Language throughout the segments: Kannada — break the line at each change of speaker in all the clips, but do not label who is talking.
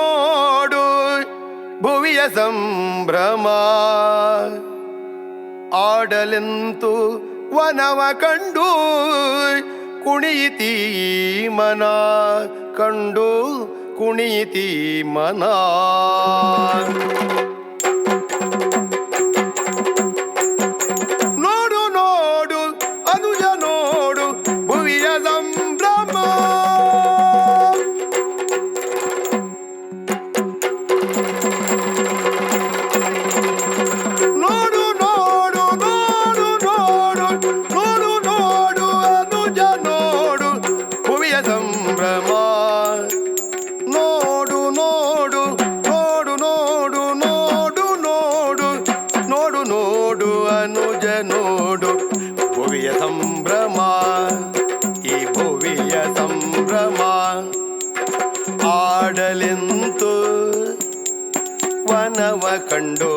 ನೋಡು ಭುವಿಯ ಸಂಭ್ರಮ. ಆಡಲೆಂತು ವನವ ಕಂಡು ಕುಣಿಯಿತೀ ಮನ ಕಂಡು ಕುಣಿಯಿತೀ ಮನ ಭುವಿಯ ಸಂಭ್ರಮ ಈ ಭುವಿಯ ಸಂಭ್ರಮ ಆಡಲೆಂತು ವನವ ಕಂಡು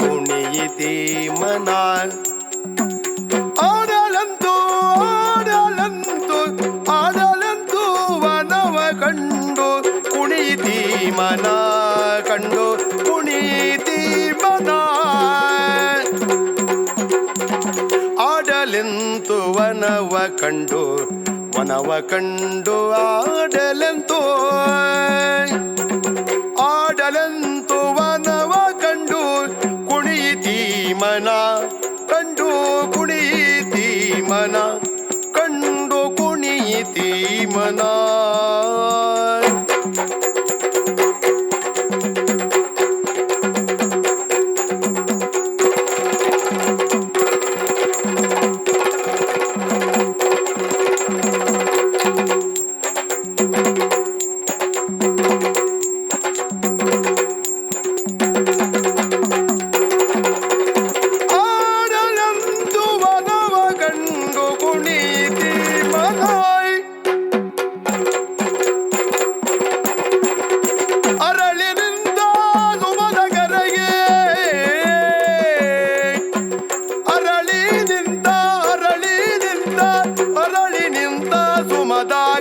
ಕುಣಿಯಿತಿ ಮನ ಆಡಲಂತು ಆಡಲಂತು ಆಡಲಂತು ವನವ ಕಂಡು ಕುಣಿಯಿತಿ ಮನ ಕಂಡು ಕುಣಿಯಿತಿ ಮನ ವನವ ಕಂಡು ವನವ ಕಂಡು ಆಡಲೆಂತು ಆಡಲೆಂತು ವನವ ಕಂಡು ಕುಣಿತಿ ಮನ. ಕಂಡು ಕುಣಿತಿ ಮನ. ಕಂಡು ಕುಣಿತಿ ಮನ.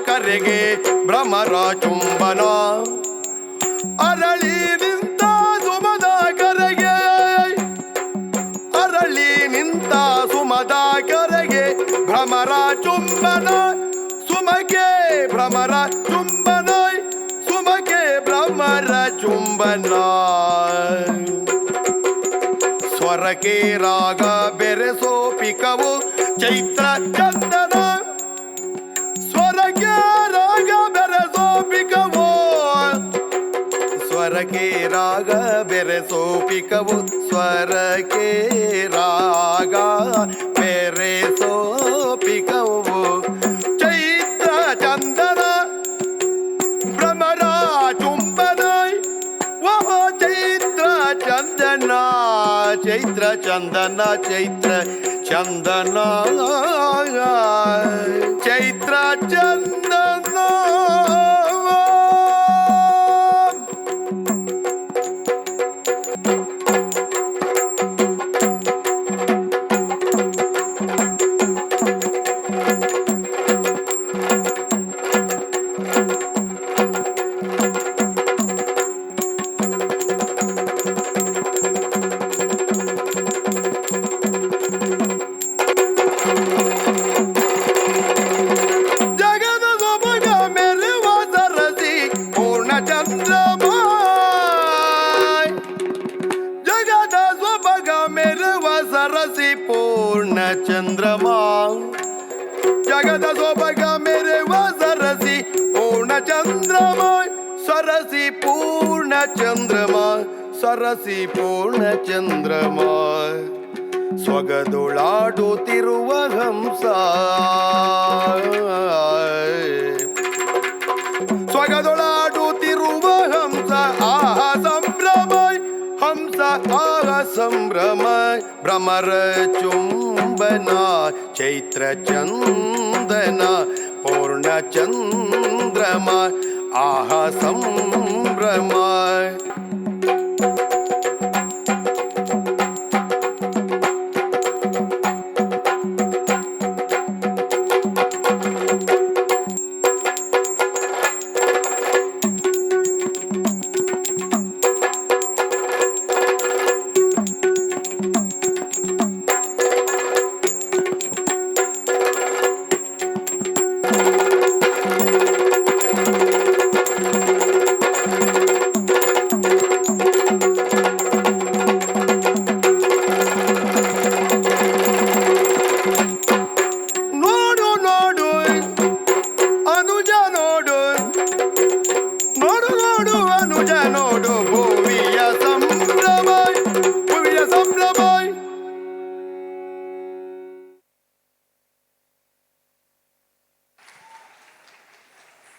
ಕರೆಗೆ ಭ್ರಮರ ಚುಂಬನ. ಅರಳಿ ನಿಂತ ಸುಮದ ಕರೆಗೆ ಅರಳಿ ನಿಂತ ಸುಮದ ಕರೆಗೆ ಭ್ರಮರ ಚುಂಬನ. ಸುಮಕೆ ಭ್ರಮರ ಚುಂಬನ ಸುಮಕೆ ಭ್ರಮರ ಚುಂಬನ. ಸ್ವರಕ್ಕೆ ರಾಗ ಬೆರೆಸೋ ಪಿಕವು ಚೈತ್ರ ಚಂದನ ಬೆರೆಸೋ ಪಿಕವು ಸ್ವರಕ್ಕೆ ರಾಗ ಬೆರೆಸೋ ಪಿಕವು ಚೈತ್ರ ಚಂದನ ಭ್ರಮರ ಚುಂಬನ ವಹ ಚೈತ್ರ ಚಂದನ ಚೈತ್ರ ಚಂದನ ಚೈತ್ರ ಚಂದನ ಚೈತ್ರ ಚಂದನ ಚಂದ್ರಮ? ಜಗದ ಸೊಬಗ ಮೇರೆ ಸರಸಿ, ಪೂರ್ಣ ಚಂದ್ರಮ? ಸರಸಿ ಪೂರ್ಣ ಚಂದ್ರಮ? ಸರಸಿ ಪೂರ್ಣ ಚಂದ್ರಮ? ಸ್ವಗದುಳಾಡುತ್ತಿರುವ ಹಂಸ. ಸ್ವಗದೊಳಾಡುತ್ತಿರುವ संभ्रमय भ्रमर चुंबना चैत्र चंदना पूर्ण चंद्रमा आह संभ्रमय।